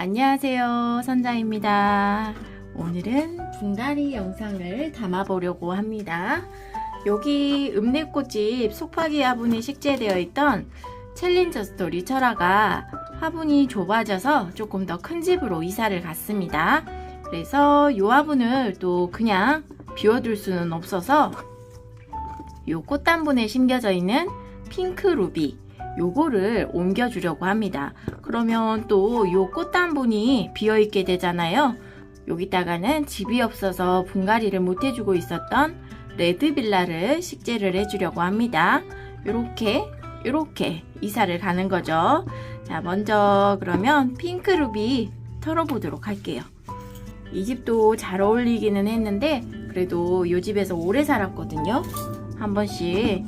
안녕하세요. 선자입니다. 오늘은 분갈이 영상을 담아보려고 합니다. 여기 읍내꽃집 속파기 화분에 식재되어 있던 챌린저 스토리 철화가 화분이 좁아져서 조금 더 큰 집으로 이사를 갔습니다. 그래서 이 화분을 또 그냥 비워둘 수는 없어서 이 꽃단분에 심겨져 있는 핑크 루비 요거를 옮겨주려고 합니다. 그러면 또 요 꽃단분이 비어있게 되잖아요. 여기다가는 집이 없어서 분갈이를 못 해주고 있었던 레드빌라를 식재를 해주려고 합니다. 요렇게 요렇게 이사를 가는 거죠. 자 먼저 그러면 핑크루비 털어보도록 할게요. 이 집도 잘 어울리기는 했는데 그래도 이 집에서 오래 살았거든요. 한 번씩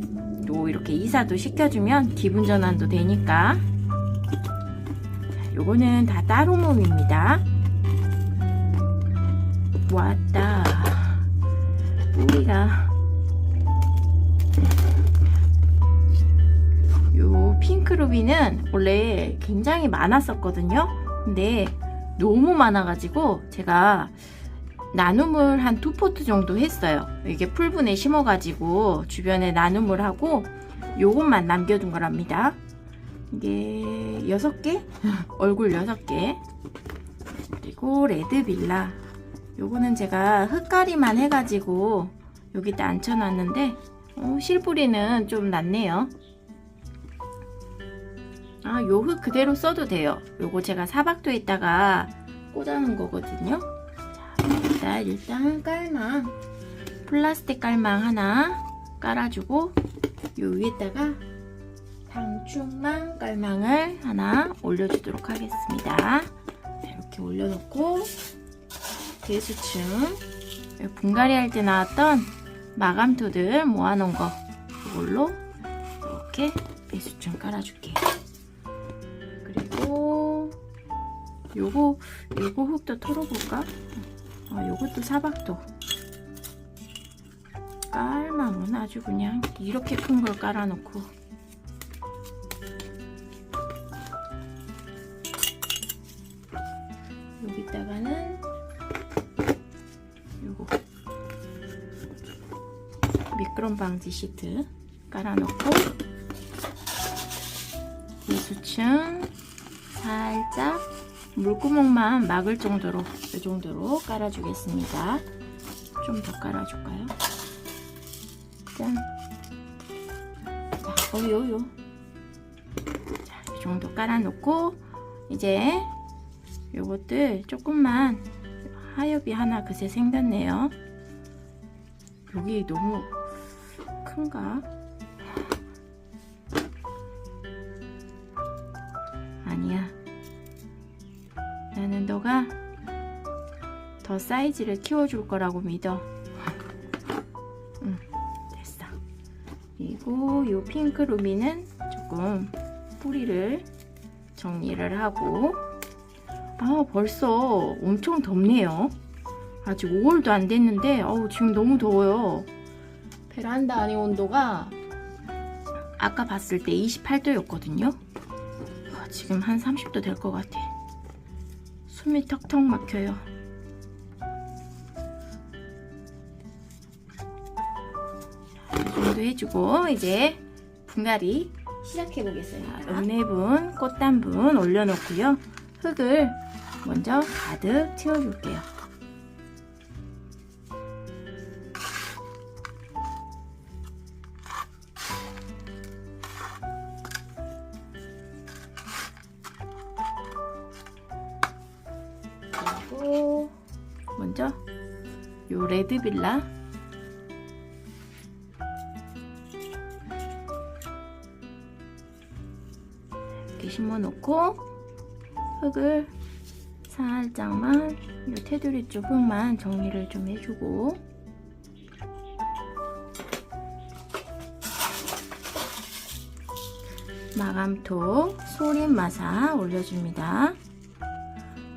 또 이렇게 이사도 시켜주면 기분 전환도 되니까. 자, 요거는 다 따로 몸입니다. 왔다. 뿌리가. 요 핑크루비는 원래 굉장히 많았었거든요. 근데 너무 많아가지고 제가 나눔을 한 두 포트 정도 했어요. 이게 풀분에 심어가지고 주변에 나눔을 하고 요것만 남겨둔 거랍니다. 이게 여섯 개 얼굴 여섯 개 그리고 레드빌라. 요거는 제가 흙가리만 해가지고 여기다 앉혀놨는데 어, 실뿌리는 좀 낫네요. 아, 요 흙 그대로 써도 돼요. 요거 제가 사박도에다가 꽂아놓은 거거든요. 자, 일단 깔망 플라스틱 깔망 하나 깔아주고 요 위에다가 방충망 깔망을 하나 올려주도록 하겠습니다. 자, 이렇게 올려놓고 대수층 분갈이 할 때 나왔던 마감토들 모아놓은 거 이걸로 이렇게 배수층 깔아줄게요. 그리고 요거 요거 흙도 털어볼까? 아, 요것도 사박도. 깔망은 아주 그냥 이렇게 큰 걸 깔아놓고. 여기다가는 요거 미끄럼 방지 시트 깔아놓고 이수층 살짝 물구멍만 막을 정도로 이 정도로 깔아주겠습니다. 좀 더 깔아줄까요? 짠. 자, 어요요. 자, 이 정도 깔아놓고 이제 요것들 조금만 하엽이 하나 그새 생겼네요. 여기 너무 큰가? 더 사이즈를 키워줄 거라고 믿어. 응, 됐어. 그리고 이 핑크 루미는 조금 뿌리를 정리를 하고 아 벌써 엄청 덥네요. 아직 5월도 안 됐는데 어우 지금 너무 더워요. 베란다 안의 온도가 아까 봤을 때 28도였거든요. 지금 한 30도 될 것 같아. 숨이 턱턱 막혀요. 정도 해주고 이제 분갈이 시작해 보겠습니다. 은내분, 꽃단분 올려놓고요. 흙을 먼저 가득 채워줄게요. 그리고 먼저 요 레드빌라 심어놓고 흙을 살짝만 요 테두리 쪽 흙만 정리를 좀 해주고 마감토 소림마사 올려줍니다.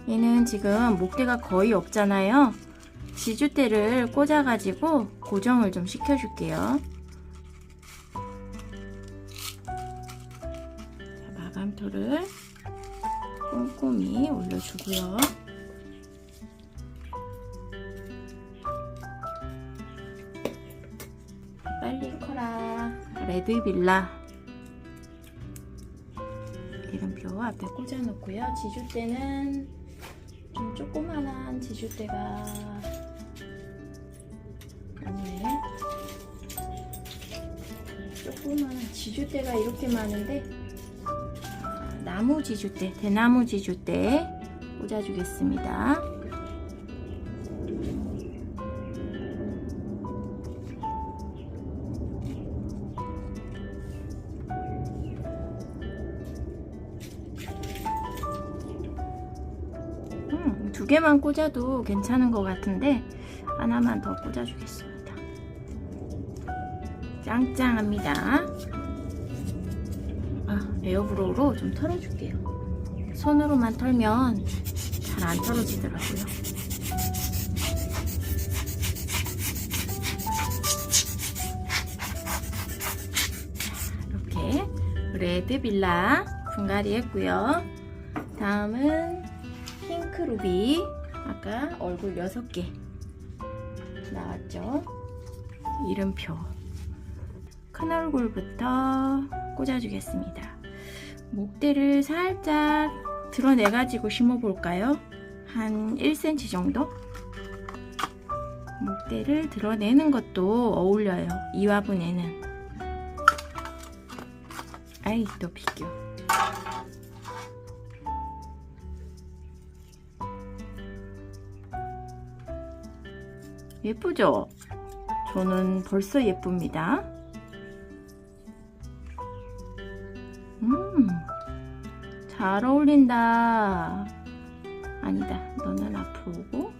얘는 지금 목대가 거의 없잖아요. 지주대를 꽂아가지고 고정을 좀 시켜줄게요. 꾹 꼼꼼히 올려주고요. 빨리 커라. 레드빌라. 이름표 앞에 꽂아놓고요. 지주대는 좀 조그만한 지주대가 아니네. 조그만한 지주대가 이렇게 많은데 아, 나무 지주대, 대나무 지주대 꽂아주겠습니다. 음, 두 개만 꽂아도 괜찮은 것 같은데 하나만 더 꽂아주겠습니다. 짱짱합니다. 아, 에어브로우로 좀 털어줄게요. 손으로만 털면 잘 안 털어지더라고요. 이렇게 레드 빌라 분갈이 했고요. 다음은 핑크 루비 아까 얼굴 6개 나왔죠. 이름표 큰 얼굴부터 꽂아주겠습니다. 목대를 살짝 드러내가지고 심어볼까요? 한 1cm 정도? 목대를 드러내는 것도 어울려요. 이 화분에는. 아이, 또 비교. 예쁘죠? 저는 벌써 예쁩니다. 잘 어울린다. 아니다, 너는 앞으로 오고.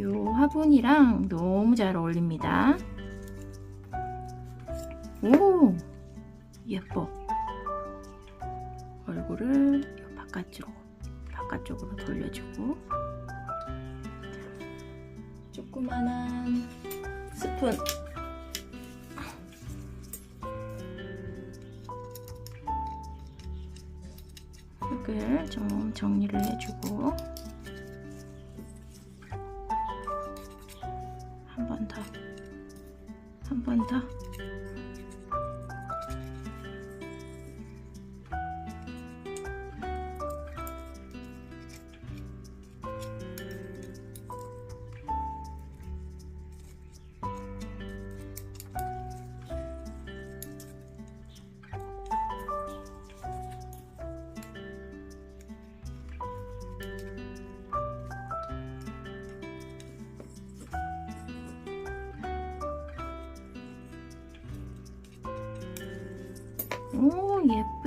요 화분이랑 너무 잘 어울립니다. 오, 예뻐. 얼굴을 요 바깥쪽, 바깥쪽으로 돌려주고. 조그만한 스푼 흙을 좀 정리를 해주고 한 번 더, 한 번 더.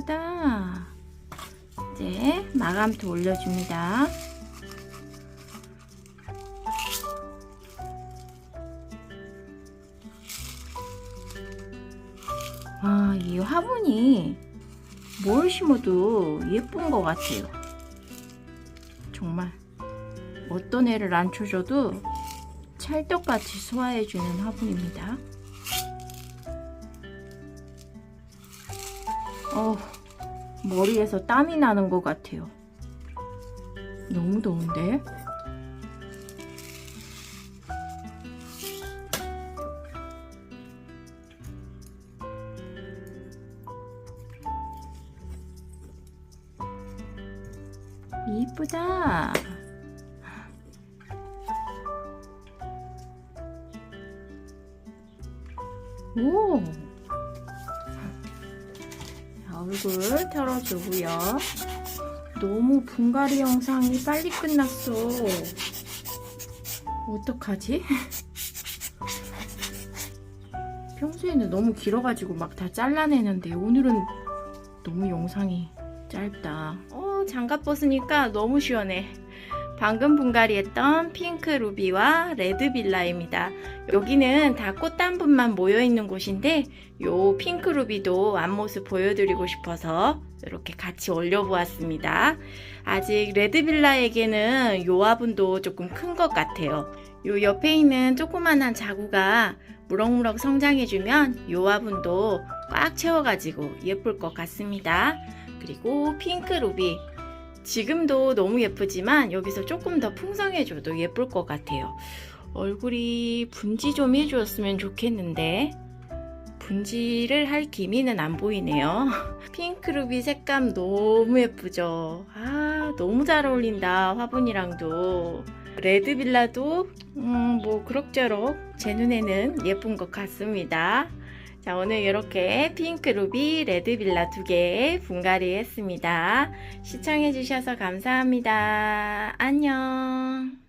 예쁘다. 이제 마감토 올려줍니다. 아이 화분이 뭘 심어도 예쁜 것 같아요. 정말. 어떤 애를 앉혀줘도 찰떡같이 소화해주는 화분입니다. 어, 머리에서 땀이 나는 것 같아요. 너무 더운데? 이쁘다. 오. 얼굴 털어주고요. 너무 분갈이 영상이 빨리 끝났어. 어떡하지? 평소에는 너무 길어가지고 막 다 잘라내는데 오늘은 너무 영상이 짧다. 어, 장갑 벗으니까 너무 시원해. 방금 분갈이 했던 핑크 루비와 레드 빌라입니다. 여기는 다 꽃단분만 모여있는 곳인데 요 핑크 루비도 앞모습 보여드리고 싶어서 이렇게 같이 올려보았습니다. 아직 레드 빌라에게는 요 화분도 조금 큰 것 같아요. 요 옆에 있는 조그만한 자구가 무럭무럭 성장해주면 요 화분도 꽉 채워가지고 예쁠 것 같습니다. 그리고 핑크 루비. 지금도 너무 예쁘지만 여기서 조금 더 풍성해줘도 예쁠 것 같아요. 얼굴이 분지 좀 해주었으면 좋겠는데 분지를 할 기미는 안 보이네요. 핑크 루비 색감 너무 예쁘죠? 아, 너무 잘 어울린다. 화분이랑도. 레드 빌라도 음, 뭐 그럭저럭 제 눈에는 예쁜 것 같습니다. 자, 오늘 이렇게 핑크 루비, 레드 빌라 두 개 분갈이 했습니다. 시청해주셔서 감사합니다. 안녕.